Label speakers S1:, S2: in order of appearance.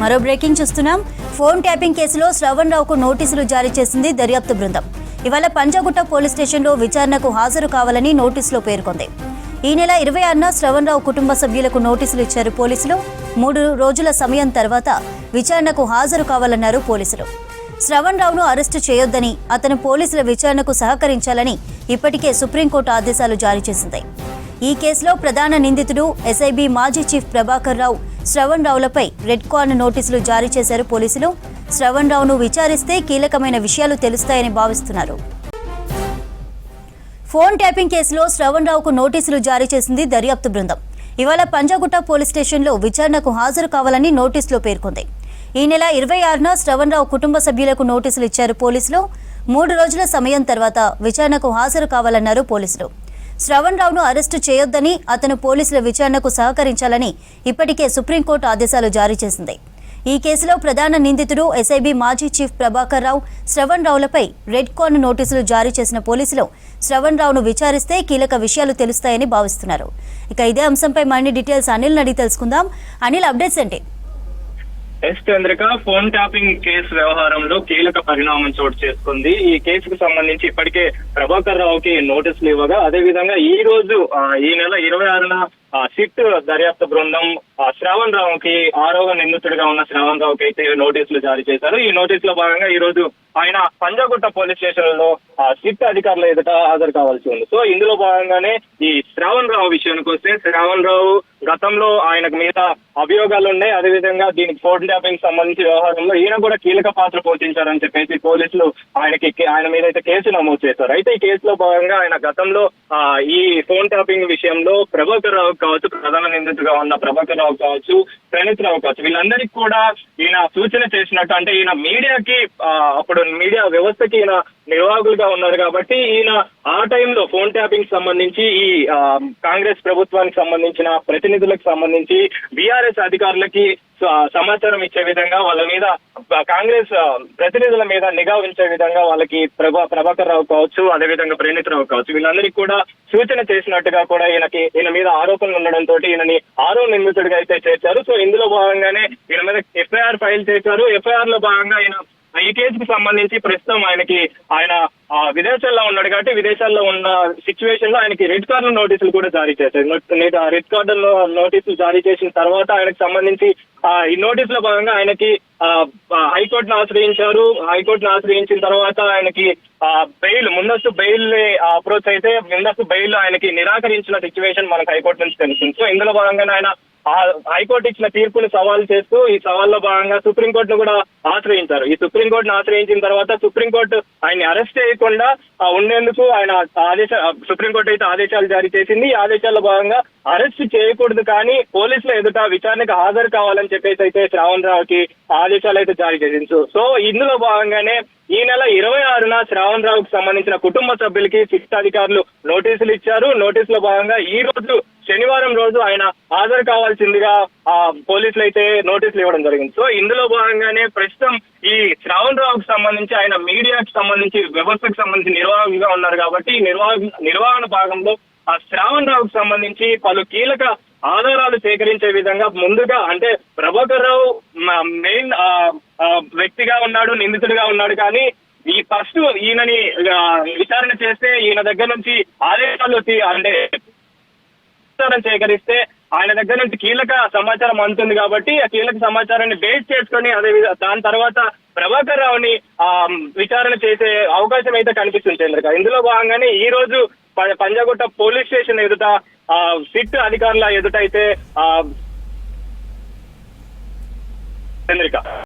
S1: మరో బ్రేకింగ్ చూస్తున్నాం. Phone tapping కేసులో శ్రవణ్ రావుకు నోటీసులు జారీ చేసింది దర్యాప్తు బృందం. ఇవాళ పంజాగుట్ట పోలీస్ స్టేషన్లో విచారణకు హాజరు కావాలని నోటీసులో పేర్కొంది. ఈ నెల ఇరవై ఆరున శ్రవణ్ రావు కుటుంబ సభ్యులకు నోటీసులు ఇచ్చారు పోలీసులు. మూడు రోజుల సమయం తర్వాత విచారణకు హాజరు కావాలన్నారు పోలీసులు. శ్రవణ్ రావును అరెస్టు చేయొద్దని అతను పోలీసుల విచారణకు సహకరించాలని ఇప్పటికే సుప్రీంకోర్టు ఆదేశాలు జారీ చేసింది. ఈ కేసులో ప్రధాన నిందితుడు ఎస్ఐబి మాజీ చీఫ్ ప్రభాకర్ రావు శ్రవణ్ రావులపై రెడ్ కార్న్ నోటీసులు జారీ చేశారు పోలీసులు. శ్రవణ్ రావును విచారిస్తే కీలకమైన విషయాలు తెలుస్తాయని భావిస్తున్నారు. ఫోన్ ట్యాపింగ్ కేసులో శ్రవణ్ రావుకు నోటీసులు జారీ చేసింది దర్యాప్తు బృందం. ఇవాళ పంజాగుట్ట పోలీస్ స్టేషన్లో విచారణకు హాజరు కావాలని నోటీసులో పేర్కొంది. ఈ నెల ఇరవై ఆరున శ్రవణ్ రావు కుటుంబ సభ్యులకు నోటీసులు ఇచ్చారు పోలీసులు. మూడు రోజుల సమయం తర్వాత విచారణకు హాజరు కావాలన్నారు పోలీసులు. శ్రవణ్ రావును అరెస్టు చేయొద్దని అతను పోలీసుల విచారణకు సహకరించాలని ఇప్పటికే సుప్రీంకోర్టు ఆదేశాలు జారీ చేసింది. ఈ కేసులో ప్రధాన నిందితుడు ఎస్ఐబి మాజీ చీఫ్ ప్రభాకర్ రావు శ్రవణ్ రావులపై రెడ్ కార్న్ నోటీసులు జారీ చేసిన పోలీసులు శ్రవణ్ రావును విచారిస్తే కీలక విషయాలు తెలుస్తాయని భావిస్తున్నారు. ఇక ఇదే అంశంపై మరిన్ని డీటెయిల్స్ అనిల్ అడిగి తెలుసుకుందాం. అనిల్ అప్డేట్స్ ఏంటి?
S2: Yes Chandrika phone tapping case వ్యవహారంలో కీలక పరిణామం చోటు చేసుకుంది. ఈ కేసుకు సంబంధించి ఇప్పటికే ప్రభాకర్ రావుకి నోటీసులు ఇవ్వగా అదే విధంగా ఈ రోజు ఆ, ఈ నెల ఇరవై ఆరున సిట్ దర్యాప్తు బృందం ఆ, శ్రావణ్ రావుకి ఆరోగ్య నిందితుడిగా ఉన్న శ్రావణ్ రావుకి అయితే నోటీసులు జారీ చేశారు. ఈ నోటీసులో భాగంగా ఈ రోజు ఆయన పంజాగుట్ట పోలీస్ స్టేషన్లో ఆ, సిట్ అధికారుల ఎదుట హాజరు కావాల్సి ఉంది. సో ఇందులో భాగంగానే ఈ శ్రావణ్ రావు విషయానికి వస్తే శ్రావణ్ రావు గతంలో ఆయనకు మీద అభియోగాలు ఉన్నాయి. అదేవిధంగా దీనికి ఫోన్ ట్యాపింగ్ సంబంధించి వ్యవహారంలో ఈయన కూడా కీలక పాత్ర పోషించారని చెప్పేసి పోలీసులు ఆయనకి ఆయన మీద అయితే కేసు నమోదు చేశారు. అయితే ఈ కేసులో భాగంగా ఆయన గతంలో ఆ, ఈ ఫోన్ ట్యాపింగ్ విషయంలో ప్రభాకర్ రావు కావచ్చు ప్రధాన నిందితుగా ఉన్న ప్రభాకర్ రావు కావచ్చు ప్రణీత్ రావు కావచ్చు వీళ్ళందరికీ కూడా ఈయన సూచన చేసినట్టు అంటే ఈయన మీడియాకి అప్పుడు మీడియా వ్యవస్థకి ఈయన నిర్వాహకులుగా ఉన్నారు కాబట్టి ఈయన ఆ టైంలో ఫోన్ ట్యాపింగ్ సంబంధించి ఈ కాంగ్రెస్ ప్రభుత్వానికి సంబంధించిన ప్రతినిధులకు సంబంధించి బీఆర్ఎస్ అధికారులకి సమాచారం ఇచ్చే విధంగా వాళ్ళ మీద కాంగ్రెస్ ప్రతినిధుల మీద నిఘా ఉంచే విధంగా వాళ్ళకి ప్రభా ప్రభాకర్ రావు కావచ్చు అదేవిధంగా ప్రేణిత్ రావు కావచ్చు వీళ్ళందరికీ కూడా సూచన చేసినట్టుగా కూడా ఈయనకి ఈయన మీద ఆరోపణలు ఉండడంతో ఈయనని ఆరో నిందితుడిగా అయితే చేశారు సో ఇందులో భాగంగానే ఈయన మీద ఎఫ్ఐఆర్ ఫైల్ చేశారు. ఎఫ్ఐఆర్లో భాగంగా ఈయన ఈ కేసుకు సంబంధించి ప్రస్తుతం ఆయనకి ఆయన విదేశాల్లో ఉన్నాడు కాబట్టి విదేశాల్లో ఉన్న సిచ్యువేషన్లో ఆయనకి రెడ్ కార్డు నోటీసులు కూడా జారీ చేశారు. నోట్- రెడ్ కార్డు నోటీసులు జారీ చేసిన తర్వాత ఆయనకు సంబంధించి ఆ, ఈ నోటీస్లో భాగంగా ఆయనకి హైకోర్టును ఆశ్రయించారు. హైకోర్టును ఆశ్రయించిన తర్వాత ఆయనకి ఆ, బెయిల్ ముందస్తు బెయిల్ అప్రోచ్ అయితే ముందస్తు బెయిల్ ఆయనకి నిరాకరించిన సిచ్యువేషన్ మనకు హైకోర్టు నుంచి తెలుస్తుంది. సో ఇందులో భాగంగా ఆయన హైకోర్టు ఇచ్చిన తీర్పుని సవాల్ చేస్తూ ఈ సవాల్లో భాగంగా సుప్రీంకోర్టును కూడా ఆశ్రయించారు. ఈ సుప్రీంకోర్టును ఆశ్రయించిన తర్వాత సుప్రీంకోర్టు ఆయన్ని అరెస్ట్ చేయకుండా ఉండేందుకు ఆయన ఆదేశ సుప్రీంకోర్టు అయితే ఆదేశాలు జారీ చేసింది. ఈ ఆదేశాల్లో భాగంగా అరెస్ట్ చేయకూడదు కానీ పోలీసుల ఎదుట విచారణకు హాజరు కావాలని చెప్పేసి అయితే శ్రావణ్ రావుకి ఆదేశాలు అయితే జారీ చేసింది. సో- ఇందులో భాగంగానే ఈ నెల ఇరవై ఆరున శ్రావణ్ రావుకి సంబంధించిన కుటుంబ సభ్యులకి శిక్ష అధికారులు నోటీసులు ఇచ్చారు. నోటీసులో భాగంగా ఈ రోజు శనివారం రోజు ఆయన హాజరు కావాల్సిందిగా ఆ పోలీసులు అయితే నోటీసులు ఇవ్వడం జరిగింది. సో ఇందులో భాగంగానే ప్రస్తుతం ఈ శ్రావణ్ రావుకి సంబంధించి ఆయన మీడియాకి సంబంధించి వ్యవస్థకు సంబంధించి నిర్వాహకులుగా ఉన్నారు కాబట్టి ఈ నిర్వాహ నిర్వహణ భాగంలో ఆ శ్రావణ్ రావుకి సంబంధించి పలు కీలక ఆధారాలు సేకరించే విధంగా ముందుగా అంటే ప్రభాకర్ రావు మెయిన్ వ్యక్తిగా ఉన్నాడు నిందితుడిగా ఉన్నాడు కానీ ఈ ఫస్ట్ ఈయనని విచారణ చేస్తే ఈయన దగ్గర నుంచి ఆదేశాలు అంటే సమాచారం సేకరిస్తే ఆయన దగ్గర నుంచి కీలక సమాచారం అందుతుంది కాబట్టి ఆ కీలక సమాచారాన్ని బేస్ చేసుకొని అదే దాని తర్వాత ప్రభాకర్ రావుని ఆ విచారణ చేసే అవకాశం అయితే కనిపిస్తుంది చంద్రిక. ఇందులో భాగంగానే ఈ రోజు పంజాగుట్ట పోలీస్ స్టేషన్ ఎదుట ఆ సిట్ అధికారుల ఎదుట అయితే ఆ చంద్రిక.